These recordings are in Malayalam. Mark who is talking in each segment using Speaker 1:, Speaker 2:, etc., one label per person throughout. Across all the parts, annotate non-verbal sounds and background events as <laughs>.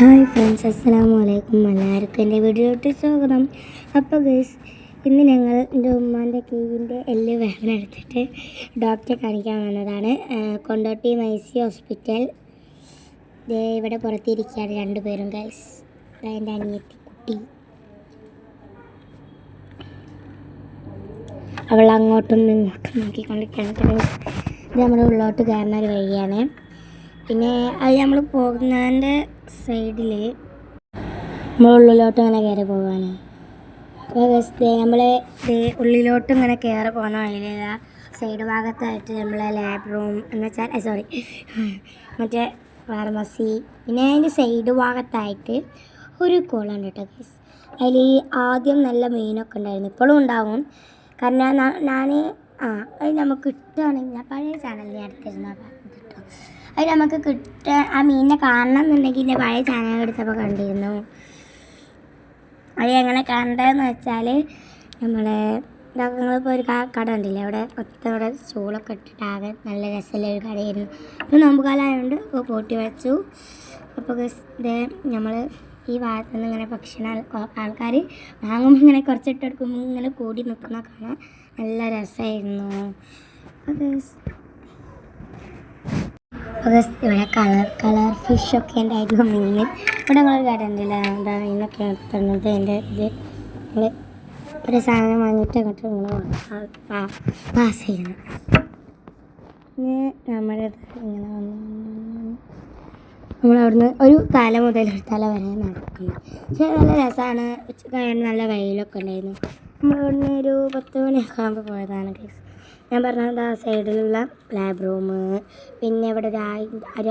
Speaker 1: ഹായ് ഫ്രണ്ട്സ് അസ്സാം വലൈക്കും എല്ലാവർക്കും എന്റെ വീഡിയോട്ട് സ്വാഗതം. അപ്പോൾ ഗേസ് ഇന്ന് ഞങ്ങൾ എന്റെ ഉമ്മാന്റെ കീഴിന്റെ എല്ല് വേദന എടുത്തിട്ട് ഡോക്ടറെ കാണിക്കാൻ വന്നതാണ്. കൊണ്ടോട്ടി മൈസി ഹോസ്പിറ്റൽ ഇവിടെ പുറത്തിരിക്കുകയാണ് രണ്ടുപേരും ഗൈസ് എന്റെ അനിയത്തി കുട്ടി അവൾ അങ്ങോട്ടും ഇങ്ങോട്ടും നോക്കിക്കൊണ്ടിരിക്കുകയാണ് ഇത് നമ്മുടെ ഉള്ളോട്ട് കയറുന്ന ഒരു വഴിയാണ്. പിന്നെ അത് നമ്മൾ പോകുന്നതിന്റെ സൈഡിൽ നമ്മൾ ഉള്ളിലോട്ട് ഇങ്ങനെ കയറി പോകാണ് അപ്പോൾ നമ്മൾ ഉള്ളിലോട്ട് ഇങ്ങനെ കയറി പോകുന്ന വഴിയിൽ സൈഡ് ഭാഗത്തായിട്ട് നമ്മളെ ലാബ് റൂം എന്ന് വെച്ചാൽ സോറി <laughs> മറ്റേ ഫാർമസി പിന്നെ അതിന്റെ സൈഡ് ഭാഗത്തായിട്ട് ഒരു കുളമുണ്ട് കേട്ടോ ഗൈസ് അതിൽ ആദ്യം നല്ല മീനൊക്കെ ഉണ്ടായിരുന്നു. ഇപ്പോഴും ഉണ്ടാവും. കാരണം ഞാൻ ആ അത് നമുക്ക് കിട്ടുകയാണെങ്കിൽ പഴയ ചാനലിൽ എടുത്തിരുന്ന കിട്ടും അത് നമുക്ക് കിട്ട ആ മീനിനെ കാണണം എന്നുണ്ടെങ്കിൽ എന്റെ പഴയ ചാനൽ എടുത്തപ്പോൾ കണ്ടിരുന്നു. അത് എങ്ങനെ കണ്ടതെന്ന് വെച്ചാൽ നമ്മളെ ഞങ്ങളിപ്പോൾ ഒരു കട ഉണ്ടല്ലേ അവിടെ ഒത്ത അവിടെ സ്റ്റൂളൊക്കെ ഇട്ടിട്ട് ആകെ നല്ല രസമുള്ള ഒരു കടയായിരുന്നു. ഇപ്പോൾ നോമ്പ് കാലമായതുകൊണ്ട് ഇപ്പോൾ പൂട്ടി വെച്ചു അപ്പോൾ ഇത് നമ്മൾ ഈ ഭാഗത്തു നിന്ന് ഇങ്ങനെ ഭക്ഷണ ആൾക്കാർ വാങ്ങുമ്പോൾ ഇങ്ങനെ കുറച്ചിട്ട് എടുക്കുമ്പോൾ ഇങ്ങനെ കൂടി നിൽക്കുന്ന കാണാൻ നല്ല രസമായിരുന്നു. അപ്പോൾ ഇവിടെ കളർ കളർ ഫിഷൊക്കെ ഉണ്ടായിരുന്നു മീൻ ഇവിടെ ഞങ്ങൾ കടണ്ടില്ല എന്താ ഇതിനൊക്കെ തന്നത് എന്റെ ഇത്. നമ്മൾ ഒരു സാധനം വാങ്ങിയിട്ട് അങ്ങോട്ട് നിങ്ങൾ പാസ് ചെയ്യണം. പിന്നെ നമ്മുടെ ഇങ്ങനെ നമ്മൾ അവിടുന്ന് ഒരു തല മുതൽ ഒരു തല വരെ നടക്കുന്നു പക്ഷേ നല്ല രസമാണ്. ഉച്ച നല്ല വെയിലൊക്കെ ഉണ്ടായിരുന്നു. നമ്മൾ ഇവിടുന്ന് ഒരു പത്ത് മണിയൊക്കെ ആകുമ്പോൾ പോയതാണ് കേസ് ഞാൻ പറഞ്ഞത് ആ സൈഡിലുള്ള ലാബ് റൂം പിന്നെ ഇവിടെ ഒരു ഒരു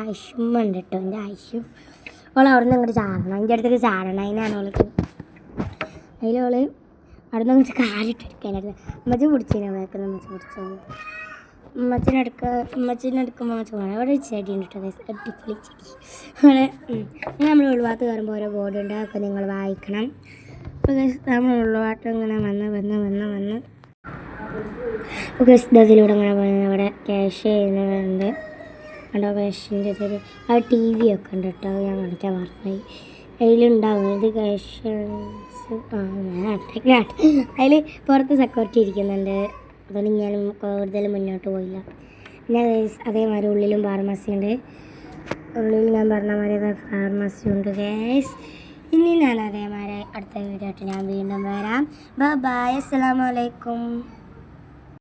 Speaker 1: ആയിഷുമ്മ ഉണ്ട് കേട്ടോ എന്റെ ആയിഷു. അവൾ അവിടെ നിന്ന് ഇങ്ങോട്ട് ചാടണം. എന്റെ അടുത്തേക്ക് ചാടണം. അതിനാണ് അവൾക്ക് അതിലവൾ അവിടെ നിന്ന് അങ്ങോട്ട് കാലിട്ടെടുക്കാനായിരുന്നു അമ്മച്ചി പിടിച്ചതിനെ വേക്കുന്ന അമ്മച്ച പിടിച്ചു അമ്മച്ചിനെടുക്ക അമ്മച്ചിനെടുക്കുമ്പോൾ അമ്മച്ച പോകണം അവിടെ ഒരു ചെടി ഉണ്ട് കേട്ടോ. അടിപൊളി ചെടി. അവിടെ നമ്മൾ ഉൾഭാഗത്ത് കയറുമ്പോൾ ഓരോ ബോർഡ് ഉണ്ട്. അതൊക്കെ നിങ്ങൾ വായിക്കണം. അപ്പോൾ നമ്മൾ ഉൾഭാഗത്ത് ഇങ്ങനെ വന്ന് വന്ന് വന്ന് വന്ന് ഇതിലൂടെ അങ്ങനെ പോകുന്നത്. അവിടെ ക്യാഷ് ചെയ്യുന്നവരുണ്ട്. അവിടെ ക്യാഷിന്റെ ഇതിൽ ആ ടി വി ഒക്കെ ഉണ്ട് കേട്ടോ ഞാൻ കാണിക്കാൻ പറഞ്ഞു അതിലുണ്ടാവും ഇത് ക്യാഷൻസ് ആ ഞാൻ അതിൽ പുറത്ത് സെക്യൂരിറ്റി ഇരിക്കുന്നുണ്ട്. അതുകൊണ്ട് ഞാൻ കൂടുതൽ മുന്നോട്ട് പോയില്ല. പിന്നെ അതേമാതിരി ഉള്ളിലും ഫാർമസി ഉണ്ട്. ഉള്ളിൽ ഞാൻ പറഞ്ഞ മാതിരി ഫാർമസി ഉണ്ട് ഗേസ് ഇനി ഞാൻ അതേമാതിരി അടുത്ത വീഡിയോ ആയിട്ട് ഞാൻ വീണ്ടും വരാം. ബൈ അസ്സലാമു അലൈക്കും.